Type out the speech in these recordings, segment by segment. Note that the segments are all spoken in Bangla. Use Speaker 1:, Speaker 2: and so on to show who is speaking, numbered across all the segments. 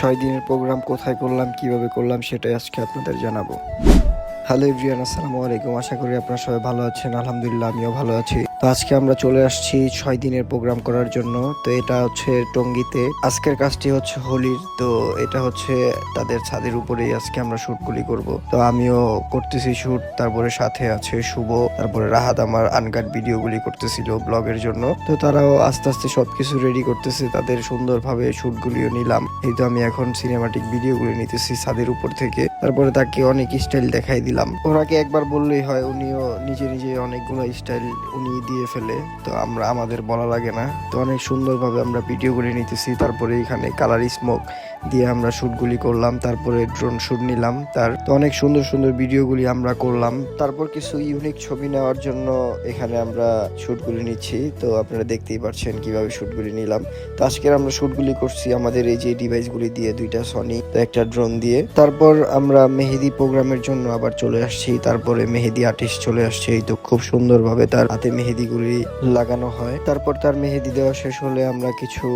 Speaker 1: ছয় দিনের প্রোগ্রাম কোথায় করলাম, কীভাবে করলাম সেটাই আজকে আপনাদের জানাব। হ্যালো এভরিয়ান আসসালামু আলাইকুম। আশা করি আপনারা সবাই ভালো আছেন। আলহামদুলিল্লাহ, আমিও ভালো আছি। তো আজকে আমরা চলে আসছি ছয় দিনের প্রোগ্রাম করার জন্য। তো এটা হচ্ছে টঙ্গিতে। আজকের কাজটি হচ্ছে হোলির। তো এটা হচ্ছে তাদের ছাদের উপরেই আজকে আমরা শুটগুলি করব। তো আমিও করতেছি শ্যুট তারপরে সাথে আছে শুভ, তারপরে রাহাত আমার আনকাট ভিডিওগুলি করতেছিল ব্লগের জন্য। তো তারাও আস্তে আস্তে সবকিছু রেডি করতেছে, তাদের সুন্দরভাবে শুটগুলিও নিলাম। এই তো আমি এখন সিনেমাটিক ভিডিওগুলি নিতেছি ছাদের উপর থেকে। তারপরে তাকে অনেক স্টাইল দেখাই দিলাম। ওনাকে একবার বললেই হয়, উনিও নিজে নিজে অনেকগুলো স্টাইল উনি দিয়ে ফেলে, তো আমরা আমাদের বলা লাগে না। তো অনেক সুন্দরভাবে আমরা ভিডিও করে নিতেছি, তারপরে এখানে কালার স্মোক দিয়ে আমরা শ্যুটগুলি করলাম, তারপরে ড্রোন শ্যুট নিলাম, তার তো অনেক সুন্দর সুন্দর ভিডিওগুলি আমরা করলাম। তারপর কিছু ইউনিক ছবি নেওয়ার জন্য এখানে আমরা শ্যুটগুলি নিচ্ছি। তো আপনারা দেখতেই পাচ্ছেন কীভাবে শ্যুটগুলি নিলাম। তো আজকের আমরা শ্যুটগুলি করছি আমাদের এই যে ডিভাইসগুলি দিয়ে, দুইটা সনি তো একটা ড্রোন দিয়ে। তারপর আমরা মেহেদি প্রোগ্রামের জন্য আবার চলে আসছি। তারপরে মেহেদি আর্টিস্ট চলে আসছে। এই তো খুব সুন্দরভাবে তার হাতে মেহেদিগুলি লাগানো হয়। তারপর তার মেহেদি দেওয়া শেষ হলে আমরা কিছু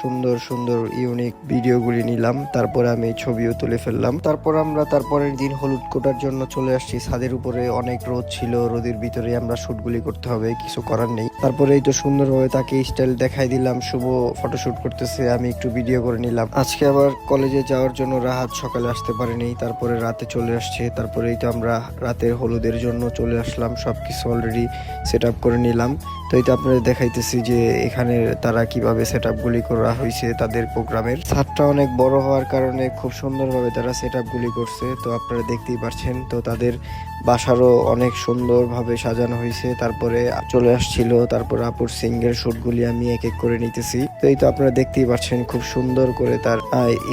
Speaker 1: সুন্দর সুন্দর ইউনিক ভিডিওগুলি নিলাম, তারপরে আমি ছবিও তুলে ফেললাম। তারপর আমরা তারপরের দিন হলুদ কোটার জন্য চলে আসছি। ছাদের উপরে অনেক রোদ ছিল, রোদের ভিতরে আমরা শুটগুলি করতে হবে, কিছু করার নেই। তারপরে এই তো সুন্দরভাবে তাকে স্টাইল দেখাই দিলাম, শুভ ফটোশুট করতেছে, আমি একটু ভিডিও করে নিলাম। আজকে আবার কলেজে যাওয়ার জন্য রাহাত সকালে আসতে পারেনি, তারপরে রাতে চলে আসছে, তারপরে এই তো আমরা রাতের হলুদের জন্য চলে আসলাম, সবকিছু অলরেডি সেট আপ করে নিলাম। তো এই তো আপনাদের দেখাইতেছি যে এখানে তারা কীভাবে সেট আপগুলি করা হয়েছে তাদের প্রোগ্রামের ছাদটা অনেক বড় হওয়ার কারণে খুব সুন্দরভাবে তারা সেট আপগুলি করছে, তো আপনারা দেখতেই পাচ্ছেন তো তাদের বাসারও অনেক সুন্দরভাবে সাজানো হয়েছে তারপরে চলে আসছিল তারপরে আপুর সিঙ্গেল শুটগুলি আমি এক এক করে নিতেছি। তো এই তো আপনারা দেখতেই পাচ্ছেন খুব সুন্দর করে তার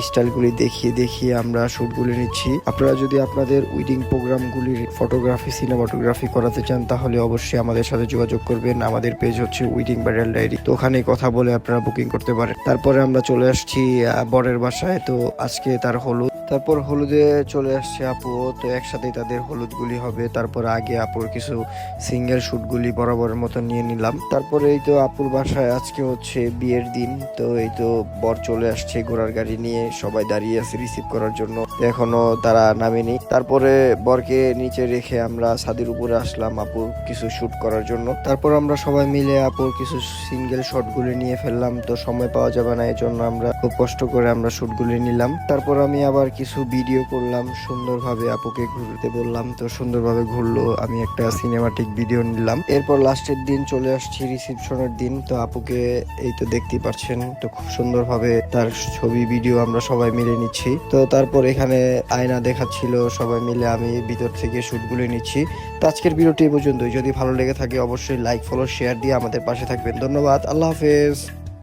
Speaker 1: স্টাইলগুলি দেখিয়ে দেখিয়ে আমরা শুটগুলি নিচ্ছি। আপনারা যদি আপনাদের উইডিং প্রোগ্রামগুলির ফটোগ্রাফি সিনেমাটোগ্রাফি করাতে চান, তাহলে অবশ্যই আমাদের সাথে যোগাযোগ করবেন। আমাদের পেজ হচ্ছে উইডিং ভাইরাল ডায়েরি তো ওখানে কথা বলে আপনারা বুকিং করতে পারেন। তারপরে আমরা চলে আসছি বরের বাসায়। তো আজকে তার হলুদ তারপর হলুদে চলে আসছে আপু, তো একসাথেই তাদের হলুদগুলি হবে। তারপর আগে আপুর কিছু সিঙ্গেল শ্যুটগুলি বরাবরের মতো নিয়ে নিলাম। তারপরে এই তো আপুর বাসায় আজকে হচ্ছে বিয়ের দিন, তো এই তো বর চলে আসছে ঘোড়ার গাড়ি নিয়ে, সবাই দাঁড়িয়ে আছে রিসিভ করার জন্য। এখনও তারা নামেনি। তারপরে বরকে নিচে রেখে আমরা ছাদের উপরে আসলাম আপুর কিছু শুট করার জন্য। তারপর আমরা সবাই মিলে আপুর কিছু সিঙ্গেল শটগুলি নিয়ে ফেললাম, তো সময় পাওয়া যাবে না এই জন্য আমরা খুব কষ্ট করে আমরা শ্যুটগুলি নিলাম। তারপর আমি আবার কিছু ভিডিও করলাম, সুন্দরভাবে আপুকে ঘুরতে বললাম, তো সুন্দরভাবে ঘুরলো। আমি একটা সিনেমাটিক ভিডিও নিলাম। এরপর লাস্টের দিন চলে আসছি রিসিপশনের দিন। তো আপুকে এই তো দেখতেই পাচ্ছেন তো খুব সুন্দরভাবে তার ছবি ভিডিও আমরা সবাই মিলে নিচ্ছি। তো তারপর এখানে আয়না দেখাচ্ছিল, সবাই মিলে আমি ভিতর থেকে শ্যুটগুলো নিচ্ছি। তো আজকের ভিডিওটি পর্যন্তই। যদি ভালো লেগে থাকে, অবশ্যই লাইক ফলো শেয়ার দিয়ে আমাদের পাশে থাকবেন। ধন্যবাদ, আল্লাহ হাফেজ।